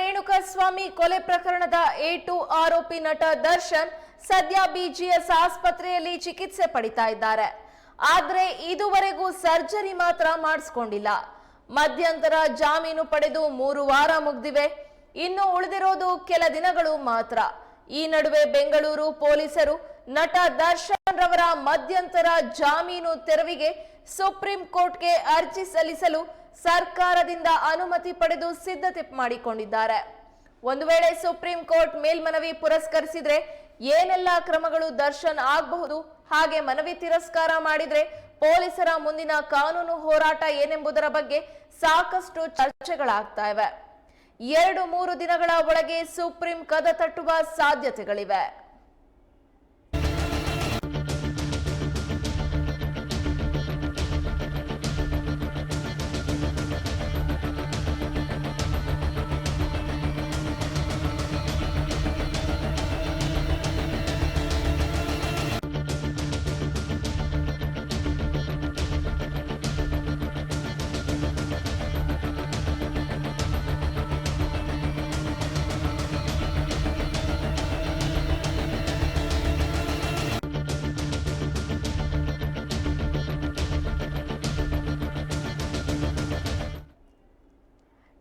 ಚಿತ್ರದುರ್ಗದ ರೇಣುಕಸ್ವಾಮಿ ಕೊಲೆ ಪ್ರಕರಣದ ಎ ಟು ಆರೋಪಿ ನಟ ದರ್ಶನ್ ಸದ್ಯ ಬಿಜಿಎಸ್ ಆಸ್ಪತ್ರೆಯಲ್ಲಿ ಚಿಕಿತ್ಸೆ ಪಡಿತಾ ಇದ್ದಾರೆ. ಆದ್ರೆ ಇದುವರೆಗೂ ಸರ್ಜರಿ ಮಾತ್ರ ಮಾಡಿಸ್ಕೊಂಡಿಲ್ಲ. ಮಧ್ಯಂತರ ಜಾಮೀನು ಪಡೆದು ಮೂರು ವಾರ ಮುಗ್ದಿವೆ. ಇನ್ನು ಉಳಿದಿರೋದು ಕೆಲ ದಿನಗಳು ಮಾತ್ರ. ಈ ನಡುವೆ ಬೆಂಗಳೂರು ಪೊಲೀಸರು ನಟ ದರ್ಶನ್ ರವರ ಮಧ್ಯಂತರ ಜಾಮೀನು ತೆರವಿಗೆ ಸುಪ್ರೀಂ ಕೋರ್ಟ್ಗೆ ಅರ್ಜಿ ಸಲ್ಲಿಸಲು ಸರ್ಕಾರದಿಂದ ಅನುಮತಿ ಪಡೆದು ಸಿದ್ಧತೆ ಮಾಡಿಕೊಂಡಿದ್ದಾರೆ. ಒಂದು ವೇಳೆ ಸುಪ್ರೀಂ ಕೋರ್ಟ್ ಮೇಲ್ಮನವಿ ಪುರಸ್ಕರಿಸಿದ್ರೆ ಏನೆಲ್ಲ ಕ್ರಮಗಳು ದರ್ಶನ್ ಆಗಬಹುದು, ಹಾಗೆ ಮನವಿ ತಿರಸ್ಕಾರ ಮಾಡಿದ್ರೆ ಪೊಲೀಸರ ಮುಂದಿನ ಕಾನೂನು ಹೋರಾಟ ಏನೆಂಬುದರ ಬಗ್ಗೆ ಸಾಕಷ್ಟು ಚರ್ಚೆಗಳಾಗ್ತಾ ಇವೆ. ಎರಡು ಮೂರು ದಿನಗಳ ಒಳಗೆ ಸುಪ್ರೀಂ ಕದ ತಟ್ಟುವ ಸಾಧ್ಯತೆಗಳಿವೆ.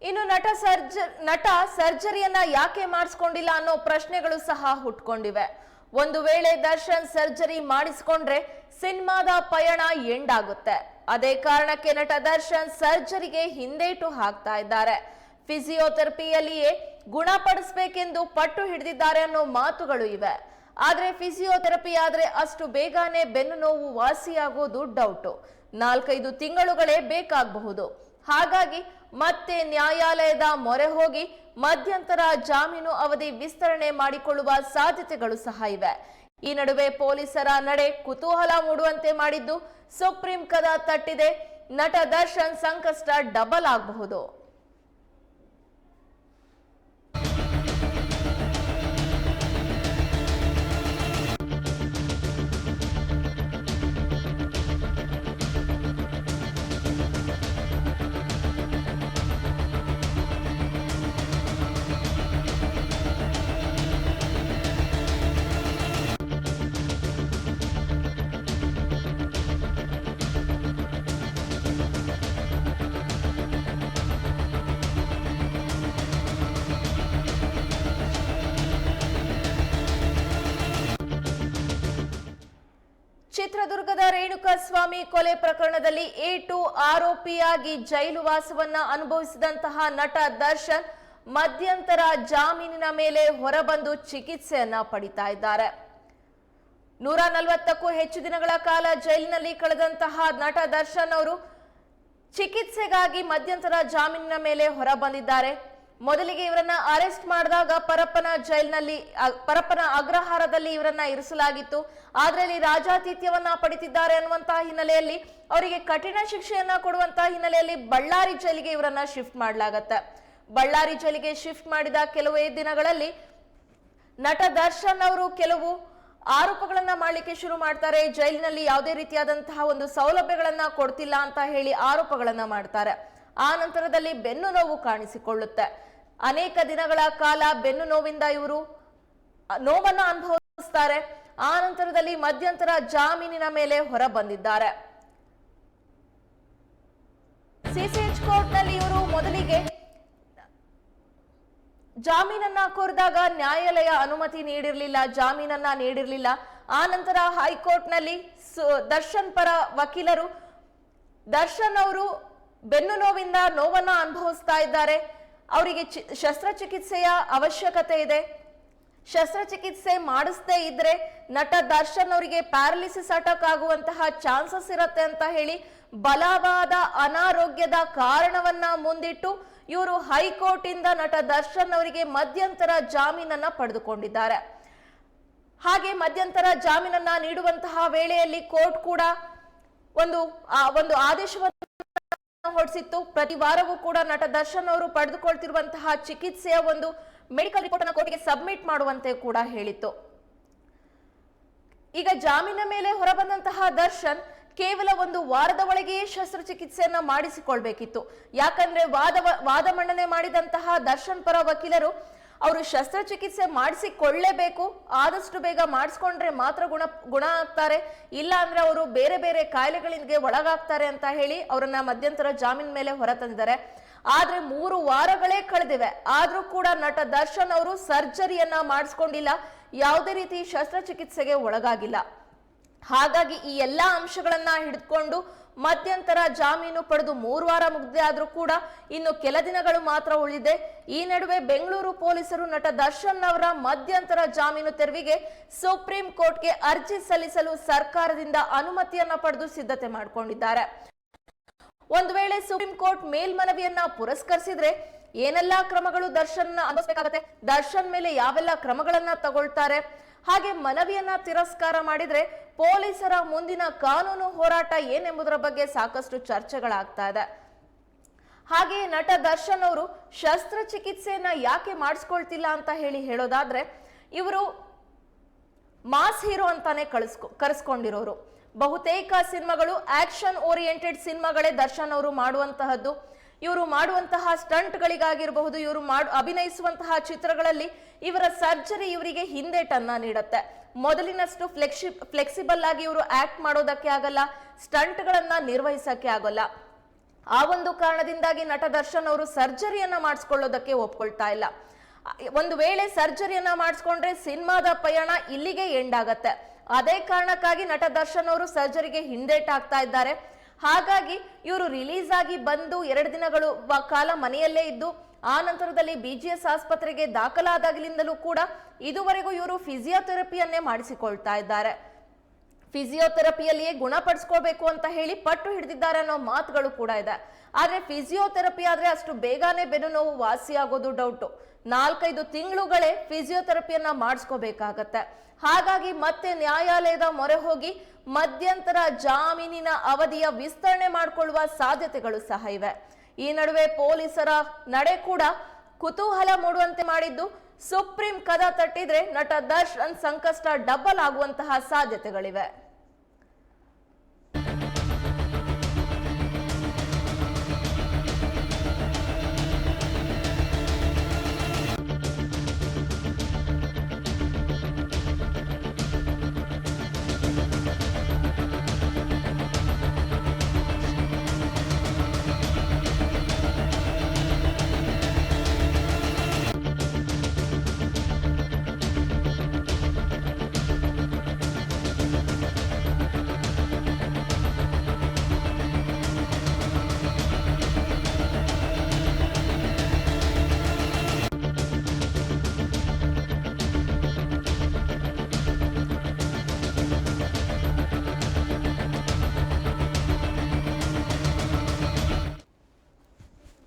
ಇನ್ನು ನಟ ಸರ್ಜ, ನಟ ಸರ್ಜರಿಯನ್ನ ಯಾಕೆ ಮಾಡಿಸ್ಕೊಂಡಿಲ್ಲ ಅನ್ನೋ ಪ್ರಶ್ನೆಗಳು ಸಹ ಹುಟ್ಕೊಂಡಿವೆ. ಒಂದು ವೇಳೆ ದರ್ಶನ್ ಸರ್ಜರಿ ಮಾಡಿಸ್ಕೊಂಡ್ರೆ ಸಿನಿಮಾದ ಪಯಣ ಎಂಡ್ ಆಗುತ್ತೆ ಅದೇ ಕಾರಣಕ್ಕೆ ನಟ ದರ್ಶನ್ ಸರ್ಜರಿಗೆ ಹಿಂದೇಟು ಹಾಕ್ತಾ ಇದ್ದಾರೆ. ಫಿಸಿಯೋಥೆರಪಿಯಲ್ಲಿಯೇ ಗುಣಪಡಿಸಬೇಕೆಂದು ಪಟ್ಟು ಹಿಡಿದಿದ್ದಾರೆ ಅನ್ನೋ ಮಾತುಗಳು ಇವೆ. ಆದ್ರೆ ಫಿಸಿಯೋಥೆರಪಿ ಆದ್ರೆ ಅಷ್ಟು ಬೇಗನೆ ಬೆನ್ನು ನೋವು ವಾಸಿಯಾಗೋದು ಡೌಟು. ನಾಲ್ಕೈದು ತಿಂಗಳುಗಳೇ ಬೇಕಾಗಬಹುದು. ಹಾಗಾಗಿ ಮತ್ತೆ ನ್ಯಾಯಾಲಯದ ಮೊರೆ ಹೋಗಿ ಮಧ್ಯಂತರ ಜಾಮೀನು ಅವಧಿ ವಿಸ್ತರಣೆ ಮಾಡಿಕೊಳ್ಳುವ ಸಾಧ್ಯತೆಗಳು ಸಹ ಇವೆ. ಈ ನಡುವೆ ಪೊಲೀಸರ ನಡೆ ಕುತೂಹಲ ಮೂಡುವಂತೆ ಮಾಡಿದ್ದು ಸುಪ್ರೀಂ ಕದ ತಟ್ಟಿದೆ. ನಟ ದರ್ಶನ್ ಸಂಕಷ್ಟ ಡಬಲ್ ಆಗಬಹುದು. ಚಿತ್ರದುರ್ಗದ ರೇಣುಕಸ್ವಾಮಿ ಕೊಲೆ ಪ್ರಕರಣದಲ್ಲಿ ಎ ಟು ಆರೋಪಿಯಾಗಿ ಜೈಲು ವಾಸವನ್ನ ಅನುಭವಿಸಿದಂತಹ ನಟ ದರ್ಶನ್ ಮಧ್ಯಂತರ ಜಾಮೀನಿನ ಮೇಲೆ ಹೊರಬಂದು ಚಿಕಿತ್ಸೆಯನ್ನ ಪಡಿತಾ ಇದ್ದಾರೆ. ನೂರ ನಲವತ್ತಕ್ಕೂ ಹೆಚ್ಚು ದಿನಗಳ ಕಾಲ ಜೈಲಿನಲ್ಲಿ ಕಳೆದಂತಹ ನಟ ದರ್ಶನ್ ಅವರು ಚಿಕಿತ್ಸೆಗಾಗಿ ಮಧ್ಯಂತರ ಜಾಮೀನಿನ ಮೇಲೆ ಹೊರ ಬಂದಿದ್ದಾರೆ ಮೊದಲಿಗೆ ಇವರನ್ನ ಅರೆಸ್ಟ್ ಮಾಡಿದಾಗ ಪರಪ್ಪನ ಜೈಲಿನಲ್ಲಿ ಪರಪ್ಪನ ಅಗ್ರಹಾರದಲ್ಲಿ ಇವರನ್ನ ಇರಿಸಲಾಗಿತ್ತು. ಆದ್ರೆ ಅಲ್ಲಿ ರಾಜಾತಿಥ್ಯವನ್ನ ಪಡಿತಿದ್ದಾರೆ ಅನ್ನುವಂತಹ ಹಿನ್ನೆಲೆಯಲ್ಲಿ ಅವರಿಗೆ ಕಠಿಣ ಶಿಕ್ಷೆಯನ್ನ ಕೊಡುವಂತಹ ಹಿನ್ನೆಲೆಯಲ್ಲಿ ಬಳ್ಳಾರಿ ಜೈಲಿಗೆ ಇವರನ್ನ ಶಿಫ್ಟ್ ಮಾಡಲಾಗತ್ತೆ. ಬಳ್ಳಾರಿ ಜೈಲಿಗೆ ಶಿಫ್ಟ್ ಮಾಡಿದ ಕೆಲವೇ ದಿನಗಳಲ್ಲಿ ನಟ ದರ್ಶನ್ ಅವರು ಕೆಲವು ಆರೋಪಗಳನ್ನ ಮಾಡಲಿಕ್ಕೆ ಶುರು ಮಾಡ್ತಾರೆ. ಜೈಲಿನಲ್ಲಿ ಯಾವುದೇ ರೀತಿಯಾದಂತಹ ಒಂದು ಸೌಲಭ್ಯಗಳನ್ನ ಕೊಡ್ತಿಲ್ಲ ಅಂತ ಹೇಳಿ ಆರೋಪಗಳನ್ನ ಮಾಡ್ತಾರೆ. ಆ ನಂತರದಲ್ಲಿ ಬೆನ್ನು ನೋವು ಕಾಣಿಸಿಕೊಳ್ಳುತ್ತೆ. ಅನೇಕ ದಿನಗಳ ಕಾಲ ಬೆನ್ನು ನೋವಿಂದ ಇವರು ನೋವನ್ನು ಅನುಭವಿಸ್ತಾರೆ. ಆ ನಂತರದಲ್ಲಿ ಮಧ್ಯಂತರ ಜಾಮೀನಿನ ಮೇಲೆ ಹೊರ ಬಂದಿದ್ದಾರೆ ಸಿಸಿಎಚ್ ಕೋರ್ಟ್ನಲ್ಲಿ ಇವರು ಮೊದಲಿಗೆ ಜಾಮೀನನ್ನ ಕೋರಿದಾಗ ನ್ಯಾಯಾಲಯ ಅನುಮತಿ ನೀಡಿರಲಿಲ್ಲ, ಜಾಮೀನನ್ನ ನೀಡಿರಲಿಲ್ಲ. ಆ ನಂತರ ಹೈಕೋರ್ಟ್ನಲ್ಲಿ ನಲ್ಲಿ ದರ್ಶನ್ ಪರ ವಕೀಲರು, ದರ್ಶನ್ ಅವರು ಬೆನ್ನು ನೋವಿಂದ ನೋವನ್ನ ಅನುಭವಿಸ್ತಾ ಇದ್ದಾರೆ. ಅವರಿಗೆ ಶಸ್ತ್ರಚಿಕಿತ್ಸೆಯ ಅವಶ್ಯಕತೆ ಇದೆ. ಶಸ್ತ್ರಚಿಕಿತ್ಸೆ ಮಾಡಿಸದೇ ಇದ್ರೆ ನಟ ದರ್ಶನ್ ಅವರಿಗೆ ಪ್ಯಾರಲಿಸಿಸ್ ಅಟಾಕ್ ಆಗುವಂತಹ ಚಾನ್ಸಸ್ ಇರುತ್ತೆ ಅಂತ ಹೇಳಿ ಬಲವಾದ ಅನಾರೋಗ್ಯದ ಕಾರಣವನ್ನ ಮುಂದಿಟ್ಟು ಇವರು ಹೈಕೋರ್ಟ್ ಇಂದ ನಟ ದರ್ಶನ್ ಅವರಿಗೆ ಮಧ್ಯಂತರ ಜಾಮೀನನ್ನ ಪಡೆದುಕೊಂಡಿದ್ದಾರೆ. ಹಾಗೆ ಮಧ್ಯಂತರ ಜಾಮೀನನ್ನ ನೀಡುವಂತಹ ವೇಳೆಯಲ್ಲಿ ಕೋರ್ಟ್ ಕೂಡ ಒಂದು ಒಂದು ಆದೇಶವನ್ನು ಹೊರಡಿಸಿತ್ತು ಪ್ರತಿ ವಾರವೂ ಕೂಡ ನಟ ದರ್ಶನ್ ಅವರು ಪಡೆದುಕೊಳ್ತಿರುವಂತಹ ಚಿಕಿತ್ಸೆಯ ಒಂದು ಮೆಡಿಕಲ್ ರಿಪೋರ್ಟ್ ಅನ್ನು ಕೋರ್ಟ್ಗೆ ಸಬ್ಮಿಟ್ ಮಾಡುವಂತೆ ಕೂಡ ಹೇಳಿತ್ತು. ಈಗ ಜಾಮೀನ ಮೇಲೆ ಹೊರಬಂದಂತಹ ದರ್ಶನ್ ಕೇವಲ ಒಂದು ವಾರದ ಒಳಗೆಯೇ ಶಸ್ತ್ರಚಿಕಿತ್ಸೆಯನ್ನ ಮಾಡಿಸಿಕೊಳ್ಬೇಕಿತ್ತು. ಯಾಕಂದ್ರೆ ವಾದ ವಾದ ಮಂಡನೆ ಮಾಡಿದಂತಹ ದರ್ಶನ್ ಪರ ವಕೀಲರು ಅವರು ಶಸ್ತ್ರಚಿಕಿತ್ಸೆ ಮಾಡಿಸಿಕೊಳ್ಳಲೇಬೇಕು ಆದಷ್ಟು ಬೇಗ ಮಾಡಿಸ್ಕೊಂಡ್ರೆ ಮಾತ್ರ ಗುಣ ಗುಣ ಆಗ್ತಾರೆ. ಇಲ್ಲ ಅಂದ್ರೆ ಅವರು ಬೇರೆ ಬೇರೆ ಕಾಯಿಲೆಗಳಿಗೆ ಒಳಗಾಗ್ತಾರೆ ಅಂತ ಹೇಳಿ ಅವರನ್ನ ಮಧ್ಯಂತರ ಜಾಮೀನ್ ಮೇಲೆ ಹೊರತಂದಿದ್ದಾರೆ ಆದ್ರೆ ಮೂರು ವಾರಗಳೇ ಕಳೆದಿವೆ. ಆದ್ರೂ ಕೂಡ ನಟ ದರ್ಶನ್ ಅವರು ಸರ್ಜರಿಯನ್ನ ಮಾಡಿಸ್ಕೊಂಡಿಲ್ಲ. ಯಾವುದೇ ರೀತಿ ಶಸ್ತ್ರಚಿಕಿತ್ಸೆಗೆ ಒಳಗಾಗಿಲ್ಲ. ಹಾಗಾಗಿ ಈ ಎಲ್ಲಾ ಅಂಶಗಳನ್ನ ಹಿಡಿದುಕೊಂಡು ಮಧ್ಯಂತರ ಜಾಮೀನು ಪಡೆದು ಮೂರು ವಾರ ಮುಗ್ದೆ ಆದರೂ ಕೂಡ ಇನ್ನು ಕೆಲ ದಿನಗಳು ಮಾತ್ರ ಉಳಿದಿದೆ. ಈ ನಡುವೆ ಬೆಂಗಳೂರು ಪೊಲೀಸರು ನಟ ದರ್ಶನ್ ಅವರ ಮಧ್ಯಂತರ ಜಾಮೀನು ತೆರವಿಗೆ ಸುಪ್ರೀಂ ಕೋರ್ಟ್ಗೆ ಅರ್ಜಿ ಸಲ್ಲಿಸಲು ಸರ್ಕಾರದಿಂದ ಅನುಮತಿಯನ್ನ ಪಡೆದು ಸಿದ್ಧತೆ ಮಾಡಿಕೊಂಡಿದ್ದಾರೆ. ಒಂದು ವೇಳೆ ಸುಪ್ರೀಂ ಕೋರ್ಟ್ ಮೇಲ್ಮನವಿಯನ್ನ ಪುರಸ್ಕರಿಸಿದ್ರೆ ಏನೆಲ್ಲಾ ಕ್ರಮಗಳು ದರ್ಶನ್ ಅನುಭವಿಸಬೇಕಾಗತ್ತೆ ದರ್ಶನ್ ಮೇಲೆ ಯಾವೆಲ್ಲ ಕ್ರಮಗಳನ್ನ ತಗೊಳ್ತಾರೆ? ಹಾಗೆ ಮನವಿಯನ್ನ ತಿರಸ್ಕಾರ ಮಾಡಿದ್ರೆ ಪೊಲೀಸರ ಮುಂದಿನ ಕಾನೂನು ಹೋರಾಟ ಏನೆಂಬುದರ ಬಗ್ಗೆ ಸಾಕಷ್ಟು ಚರ್ಚೆಗಳಾಗ್ತಾ ಇದೆ. ಹಾಗೆ ನಟ ದರ್ಶನ್ ಅವರು ಶಸ್ತ್ರಚಿಕಿತ್ಸೆಯನ್ನ ಯಾಕೆ ಮಾಡಿಸ್ಕೊಳ್ತಿಲ್ಲ ಅಂತ ಹೇಳಿ ಹೇಳೋದಾದ್ರೆ, ಇವರು ಮಾಸ್ ಹೀರೋ ಅಂತಾನೆ ಕಳಿಸ್ಕೊ, ಕರೆಸ್ಕೊಂಡಿರೋರು. ಬಹುತೇಕ ಸಿನಿಮಾಗಳು ಆಕ್ಷನ್ ಓರಿಯೆಂಟೆಡ್ ಸಿನಿಮಾಗಳೇ ದರ್ಶನ್ ಅವರು ಮಾಡುವಂತಹದ್ದು. ಇವರು ಮಾಡುವಂತಹ ಸ್ಟಂಟ್ಗಳಿಗಾಗಿರಬಹುದು, ಇವರು ಮಾಡು, ಅಭಿನಯಿಸುವಂತಹ ಚಿತ್ರಗಳಲ್ಲಿ ಇವರ ಸರ್ಜರಿ ಇವರಿಗೆ ಹಿಂದೇಟನ್ನ ನೀಡುತ್ತೆ. ಮೊದಲಿನಷ್ಟು ಫ್ಲೆಕ್ಸಿ ಫ್ಲೆಕ್ಸಿಬಲ್ ಆಗಿ ಇವರು ಆಕ್ಟ್ ಮಾಡೋದಕ್ಕೆ ಆಗಲ್ಲ, ಸ್ಟಂಟ್ಗಳನ್ನ ನಿರ್ವಹಿಸಕ್ಕೆ ಆಗೋಲ್ಲ. ಆ ಒಂದು ಕಾರಣದಿಂದಾಗಿ ನಟ ದರ್ಶನ್ ಅವರು ಸರ್ಜರಿಯನ್ನ ಮಾಡಿಸ್ಕೊಳ್ಳೋದಕ್ಕೆ ಒಪ್ಕೊಳ್ತಾ ಇಲ್ಲ. ಒಂದು ವೇಳೆ ಸರ್ಜರಿಯನ್ನ ಮಾಡಿಸ್ಕೊಂಡ್ರೆ ಸಿನಿಮಾದ ಪಯಣ ಇಲ್ಲಿಗೆ ಎಂಡ್ ಆಗತ್ತೆ. ಅದೇ ಕಾರಣಕ್ಕಾಗಿ ನಟ ದರ್ಶನ್ ಅವರು ಸರ್ಜರಿಗೆ ಹಿಂದೇಟಾಗ್ತಾ ಇದ್ದಾರೆ. ಹಾಗಾಗಿ ಇವರು ರಿಲೀಸ್ ಆಗಿ ಬಂದು ಎರಡು ದಿನಗಳು ಕಾಲ ಮನೆಯಲ್ಲೇ ಇದ್ದು, ಆ ನಂತರದಲ್ಲಿ ಬಿಜಿಎಸ್ ಆಸ್ಪತ್ರೆಗೆ ದಾಖಲಾದಾಗಲಿಂದಲೂ ಕೂಡ ಇದುವರೆಗೂ ಇವರು ಫಿಸಿಯೋಥೆರಪಿಯನ್ನೇ ಮಾಡಿಸಿಕೊಳ್ತಾ ಇದ್ದಾರೆ. ಫಿಸಿಯೋಥೆರಪಿಯಲ್ಲಿಯೇ ಗುಣಪಡಿಸ್ಕೋಬೇಕು ಅಂತ ಹೇಳಿ ಪಟ್ಟು ಹಿಡಿದಿದ್ದಾರೆ ಅನ್ನೋ ಮಾತುಗಳು ಕೂಡ ಇದೆ. ಆದ್ರೆ ಫಿಸಿಯೋಥೆರಪಿ ಆದ್ರೆ ಅಷ್ಟು ಬೇಗನೆ ಬೆನ್ನು ನೋವು ವಾಸಿಯಾಗೋದು ಡೌಟು ನಾಲ್ಕೈದು ತಿಂಗಳುಗಳೇ ಫಿಸಿಯೋಥೆರಪಿಯನ್ನ ಮಾಡಿಸ್ಕೋಬೇಕಾಗತ್ತೆ. ಹಾಗಾಗಿ ಮತ್ತೆ ನ್ಯಾಯಾಲಯದ ಮೊರೆ ಹೋಗಿ ಮಧ್ಯಂತರ ಜಾಮೀನಿನ ಅವಧಿಯ ವಿಸ್ತರಣೆ ಮಾಡಿಕೊಳ್ಳುವ ಸಾಧ್ಯತೆಗಳು ಸಹ ಇವೆ. ಈ ನಡುವೆ ಪೊಲೀಸರ ನಡೆ ಕೂಡ ಕುತೂಹಲ ಮೂಡುವಂತೆ ಮಾಡಿದ್ದು, ಸುಪ್ರೀಂ ಕದ ತಟ್ಟಿದ್ರೆ ನಟ ದರ್ಶನ್ ಸಂಕಷ್ಟ ಡಬಲ್ ಆಗುವಂತಹ ಸಾಧ್ಯತೆಗಳಿವೆ.